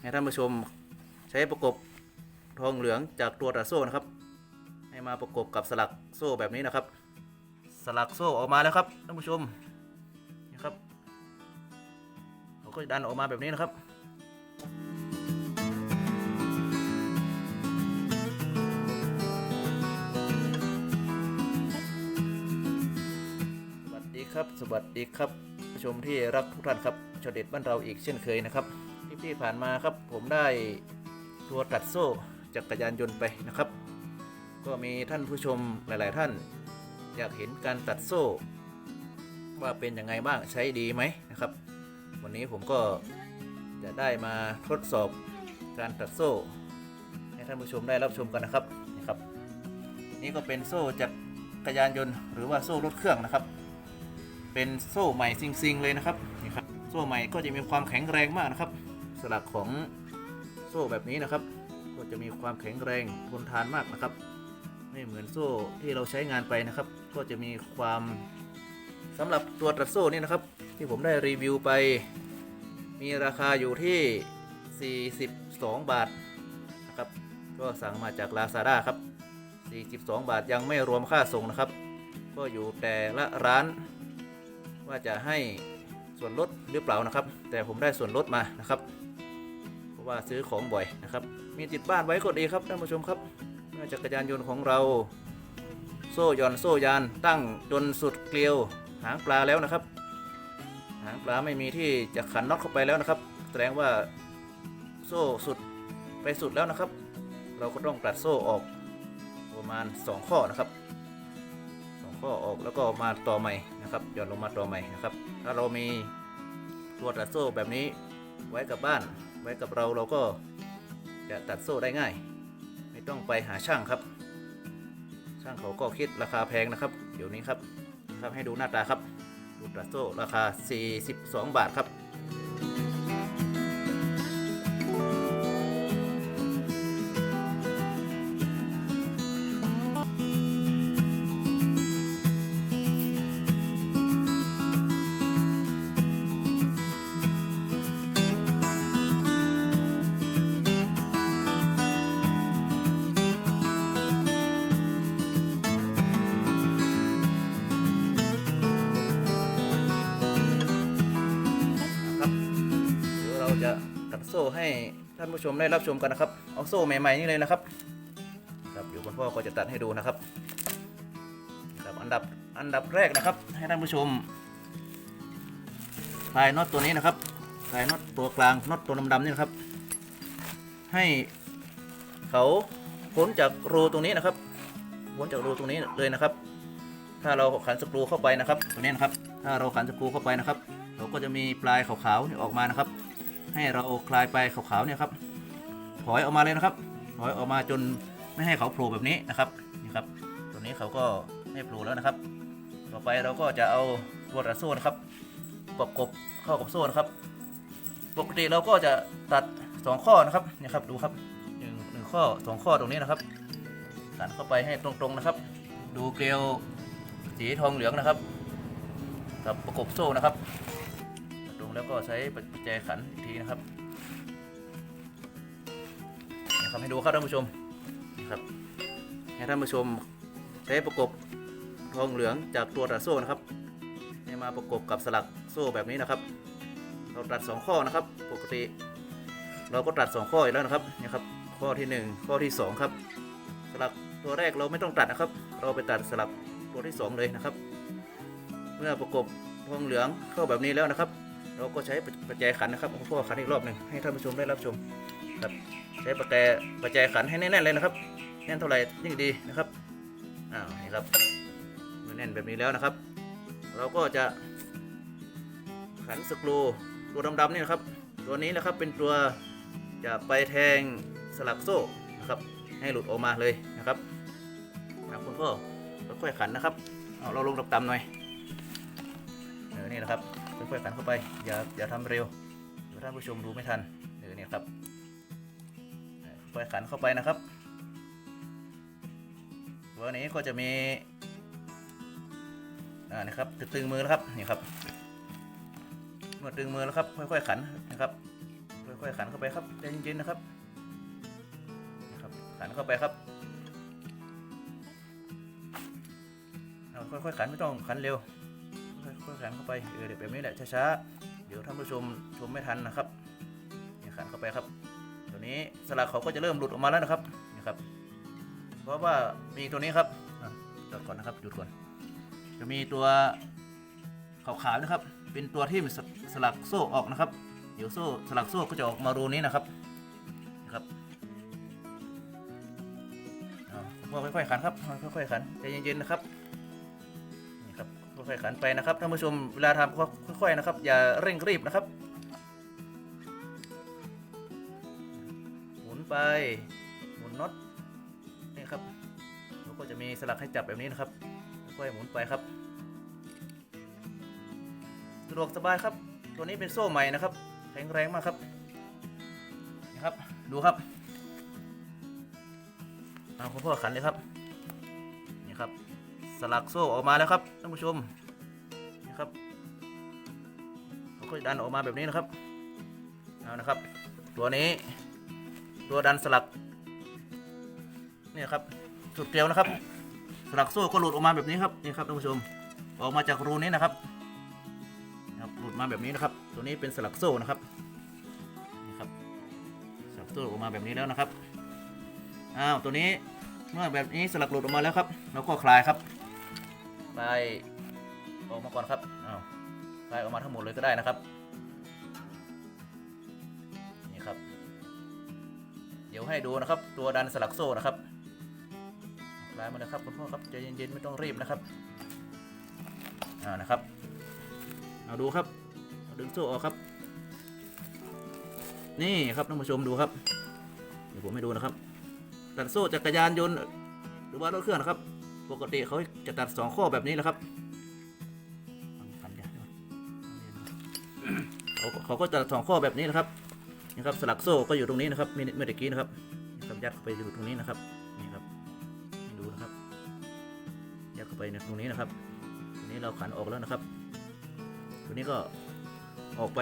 ให้ท่านผู้ชมใช้ประกบทองเหลืองจากตัวตัดโซ่นะครับ ให้มาประกบกับสลักโซ่แบบนี้นะครับ สลักโซ่ออกมาแล้วครับท่านผู้ชมนี่ครับเราก็ดันออกมาแบบนี้นะครับสวัสดีครับ สวัสดีครับผู้ชมที่รักทุกท่านครับชอเด็ดบ้านเราอีกเช่นเคยนะครับ ที่ที่ผ่านมาครับผมได้ตัวตัดโซ่จักรยานยนต์ไปนะครับ ก็มีท่านผู้ชมหลาย ๆ ท่าน อยากเห็นการตัดโซ่ ว่าเป็นยังไงบ้างใช้ดีไหมนะครับ วันนี้ผมก็จะได้มาทดสอบการตัดโซ่ ให้ท่านผู้ชมได้รับชมกันนะครับนี่ครับ นี่ก็เป็นโซ่จากจักรยานยนต์หรือว่าโซ่รถเครื่องนะครับ เป็นโซ่ใหม่ซิงๆเลยนะครับนี่ครับโซ่ใหม่ก็จะมีความแข็งแรงมากนะครับ สลักของโซ่แบบนี้นะครับ ก็จะมีความแข็งแรงทนทานมากนะครับ ไม่เหมือนโซ่ที่เราใช้งานไปนะครับ ก็จะมีความสำหรับตัวตัดโซ่นี่นะครับ ที่ผมได้รีวิวไป มีราคาอยู่ที่ 42 บาทนะครับ ก็สั่งมาจาก Lazada ครับ 42 บาทยังไม่รวมค่าส่งนะครับ ก็อยู่แต่ละร้านว่าจะให้ส่วนลดหรือเปล่านะครับ แต่ผมได้ส่วนลดมานะครับ ว่าซื้อของบ่อยนะครับ มีติดบ้านไว้ก็ดีครับท่านผู้ชมครับเมื่อจักรยานยนต์ของเรา โซ่ย่อนโซ่ยานตั้งจนสุดเกลียวหางปลาแล้วนะครับ หางปลาไม่มีที่จะขันน็อตเข้าไปแล้วนะครับ แสดงว่าโซ่สุดไปสุดแล้วนะครับ เราก็ต้องตัดโซ่ออกประมาณ 2 ข้อนะครับสองข้อออกแล้วก็มาต่อใหม่นะครับหย่อนลงมาต่อใหม่นะครับ ถ้าเรามีตัวตัดโซ่แบบนี้ไว้กับบ้าน ไว้กับเราเราก็จะตัดโซ่ได้ง่าย ไม่ต้องไปหาช่างครับ ช่างเขาก็คิดราคาแพงนะครับ เดี๋ยวนี้ครับครับให้ดูหน้าตาครับ ดูตัดโซ่ราคา 42 บาทครับนะครับ โซ่ให้ท่านผู้ชมได้รับชมกันนะครับ เอาโซ่ใหม่ๆนี่เลยนะครับ ครับเดี๋ยวคุณพ่อก็จะตัดให้ดูนะครับครับอันดับอันดับแรกนะครับ ให้ท่านผู้ชมคลายน็อตตัวนี้นะครับคลายน็อตตัวกลางน็อตตัวดำๆนี่นะครับ ให้เขาพ้นจากรูตรงนี้นะครับพ้นจากรูตรงนี้เลยนะครับ ถ้าเราขันสกรูเข้าไปนะครับ ตัวนี้นะครับ ถ้าเราขันสกรูเข้าไปนะครับ เราก็จะมีปลายขาวๆนี่ออกมานะครับ ให้เราคลายไปขาวๆเนี่ยครับถอยออกมาเลยนะครับถอยออกมาจนไม่ให้เขาโผล่แบบนี้นะครับนี่ครับตัวนี้เขาก็ไม่โผล่แล้วนะครับ ต่อไปเราก็จะเอาตัวตัดโซ่นะครับประกบเข้ากับโซ่นะครับ ปกติเราก็จะตัดสองข้อนะครับนี่ครับดูครับหนึ่งหนึ่งข้อสองข้อตรงนี้นะครับขันเข้าไปให้ตรงๆนะครับ ดูเกลียวสีทองเหลืองนะครับกับประกบโซ่นะครับ แล้วก็ใช้ปัจจัยขันอีกทีนะครับนะครับให้ดูครับท่านผู้ชมนี่ครับให้ท่านผู้ชมใช้ประกบทองเหลืองจากตัวตัดโซ่นะครับให้มาประกบกับสลักโซ่แบบนี้นะครับ เราตัดสองข้อนะครับ ปกติ เราก็ตัดสองข้ออยู่แล้วนะครับนี่ครับ ข้อที่หนึ่งข้อที่สองครับ สลักตัวแรกเราไม่ต้องตัดนะครับ เราไปตัดสลักตัวที่สองเลยนะครับ เมื่อประกบทองเหลืองเข้าแบบนี้แล้วนะครับ เราก็ใช้ปัจจัยขันนะครับพ่อขันอีกรอบหนึ่งให้ท่านผู้ชมได้รับชมครับใช้ปัจจัยปัจจัยขันให้แน่นๆเลยนะครับ แน่นเท่าไหร่ยิ่งดีนะครับอ้าวนี่ครับมื่อแน่นแบบนี้แล้วนะครับ เราก็จะขันสกรูตัวดำๆนี่นะครับ ตัวนี้นะครับเป็นตัวจะไปแทงสลักโซ่นะครับ ให้หลุดออกมาเลยนะครับนะคุณพ่อค่อยๆขันนะครับเอาเราลงต่ำๆหน่อยเออนี่นะครับ ค่อยๆขันเข้าไป อย่าอย่าทำเร็วเดี๋ยวท่านผู้ชมดูไม่ทันเออเนี่ยครับค่อยๆขันเข้าไปนะครับตัวนี้ก็จะมีอ่านะครับตึงมือแล้วครับนี่ครับเมื่อตึงมือแล้วครับ ค่อยๆขันนะครับค่อยๆขันเข้าไปครับใจเย็นๆนะครับนะครับขันเข้าไปครับเอาค่อยๆขันไม่ต้องขันเร็ว ค่อยขันเข้าไปเออเดี๋ยวแบบนี้แหละช้าๆเดี๋ยวท่านผู้ชมชมไม่ทันนะครับนี่ขันเข้าไปครับตัวนี้สลักเขาก็จะเริ่มหลุดออกมาแล้วนะครับนี่ครับ เพราะว่ามีตัวนี้ครับจอดก่อนนะครับหยุดก่อน จะมีตัวขาวๆนะครับ เป็นตัวที่สสลักโซ่ออกนะครับ เดี๋ยวโซ่สลักโซ่ก็จะออกมารูนี้นะครับนะครับค่อยๆขันครับค่อยๆขันใจเย็นๆนะครับ ค่อยๆขันไปนะครับท่านผู้ชมเวลาทำก็ค่อยๆนะครับ อย่าเร่งรีบนะครับ หมุนไป หมุนน็อตนี่ครับเราก็จะมีสลักให้จับแบบนี้นะครับ ค่อยๆหมุนไปครับสะดวกสบายครับ ตัวนี้เป็นโซ่ใหม่นะครับ แข็งแรงมากครับนี่ครับ ดูครับเอาคุณพ่อขันเลยครับนี่ครับ สลักโซ่ออกมาแล้วครับท่านผู้ชมนี่ครับเราก็ดันออกมาแบบนี้นะครับเอานะครับ ตัวนี้ ตัวดันสลักนี่ครับสุดเกลียวนะครับ สลักโซ่ก็หลุดออกมาแบบนี้ครับนี่ครับท่านผู้ชมออกมาจากรูนี้นะครับนะครับหลุดมาแบบนี้นะครับ ตัวนี้เป็นสลักโซ่นะครับนี่ครับสลักโซ่ออกมาแบบนี้แล้วนะครับอ้าวตัวนี้เมื่อแบบนี้สลักหลุดออกมาแล้วครับ เราก็คลายครับ คลายออกมาก่อนครับอ้าวคลายออกมาทั้งหมดเลยก็ได้นะครับ นี่ครับ เดี๋ยวให้ดูนะครับ ตัวดันสลักโซ่นะครับคลายมาเลยครับคุณพ่อครับใจเย็นๆไม่ต้องรีบนะครับอ่านะครับ เอาดูครับเอาดึงโซ่ออกครับ นี่ครับท่านผู้ชมดูครับ เดี๋ยวผมให้ดูนะครับตัดโซ่จักรยานยนต์หรือว่ารถเครื่องนะครับ ปกติเขาจะตัดสองข้อแบบนี้แหละครับฟันเดี๋ยวเขาเขาก็จะตัดสองข้อแบบนี้นะครับนี่ครับสลักโซ่ก็อยู่ตรงนี้นะครับเมื่อตะกี้นะครับนี่ครับยัดเข้าไปอยู่ตรงนี้นะครับนี่ครับดูนะครับยัดเข้าไปในตรงนี้นะครับตัวนี้เราขันออกแล้วนะครับตัวนี้ก็ออกไป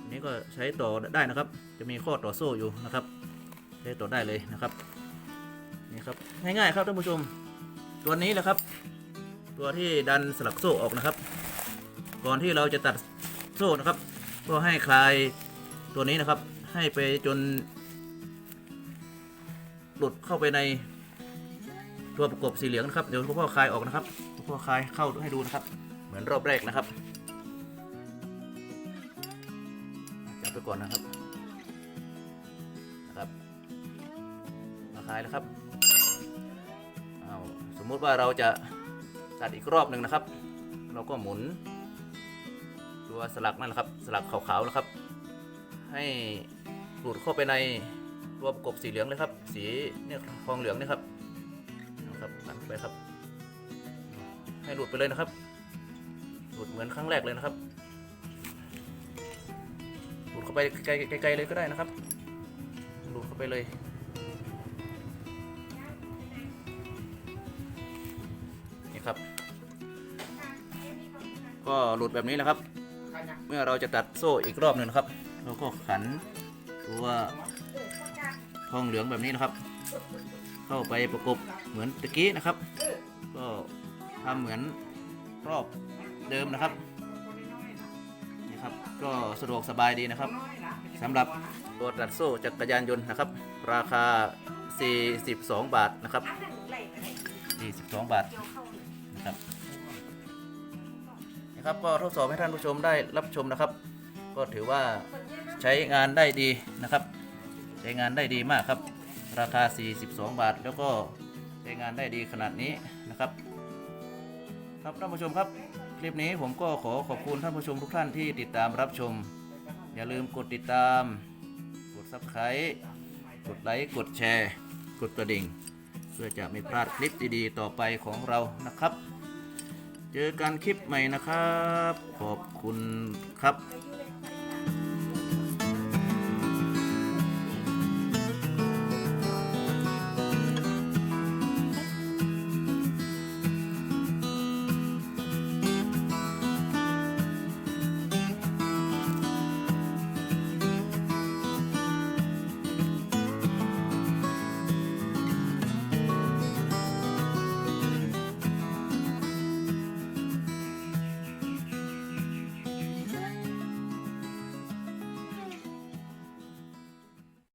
ตัวนี้ก็ใช้ต่อได้นะครับ จะมีข้อต่อโซ่อยู่นะครับ ใช้ต่อได้เลยนะครับนี่ครับง่ายๆครับท่านผู้ชม ตัวนี้แหละครับ ตัวที่ดันสลักโซ่ออกนะครับ ก่อนที่เราจะตัดโซ่นะครับ ก็ให้คลายตัวนี้นะครับ ให้ไปจน หลุดเข้าไปในตัวประกบสีเหลืองนะครับ เดี๋ยวพ่อคลายออกนะครับพ่อคลายเข้าให้ดูนะครับ เหมือนรอบแรกนะครับจับไปก่อนนะครับนะครับมาคลายแล้วครับ มมุติว่าเราจะตัดอีกรอบหนึ่งนะครับ เราก็หมุน ตัวสลักนั่นแหละครับ สลักขาวๆนะครับ ให้หลุดเข้าไปในตัวประกบสีเหลืองเลยครับ สีเนี่ยทองเหลืองนี่ครับนะครับหันไปครับ ให้หลุดไปเลยนะครับ หลุดเหมือนครั้งแรกเลยนะครับ หลุดเข้าไปไกลๆเลยก็ได้นะครับ หลุดเข้าไปเลย ก็หลุดแบบนี้แหละครับ เมื่อเราจะตัดโซ่อีกรอบหนึ่งนะครับ เราก็ขันตัวทองเหลืองแบบนี้นะครับ เข้าไปประกบเหมือนตะกี้นะครับ ก็ทำเหมือนรอบเดิมนะครับนี่ครับ ก็สะดวกสบายดีนะครับสำหรับตัวตัดโซ่จักรยานยนต์นะครับ ราคา 42 บาทนะครับ 42 บาทนะครับ นะครับก็ทดสอบให้ท่านผู้ชมได้รับชมนะครับ ก็ถือว่าใช้งานได้ดีนะครับ ใช้งานได้ดีมากครับ ราคา 42 บาท แล้วก็ใช้งานได้ดีขนาดนี้นะครับ ครับท่านผู้ชมครับ คลิปนี้ผมก็ขอขอบคุณท่านผู้ชมทุกท่านที่ติดตามรับชม อย่าลืมกดติดตาม กด subscribe กดไลค์กดแชร์ กดกระดิ่ง เพื่อจะไม่พลาดคลิปดีๆ ต่อไปของเรานะครับ เจอกันคลิปใหม่นะครับ ขอบคุณครับ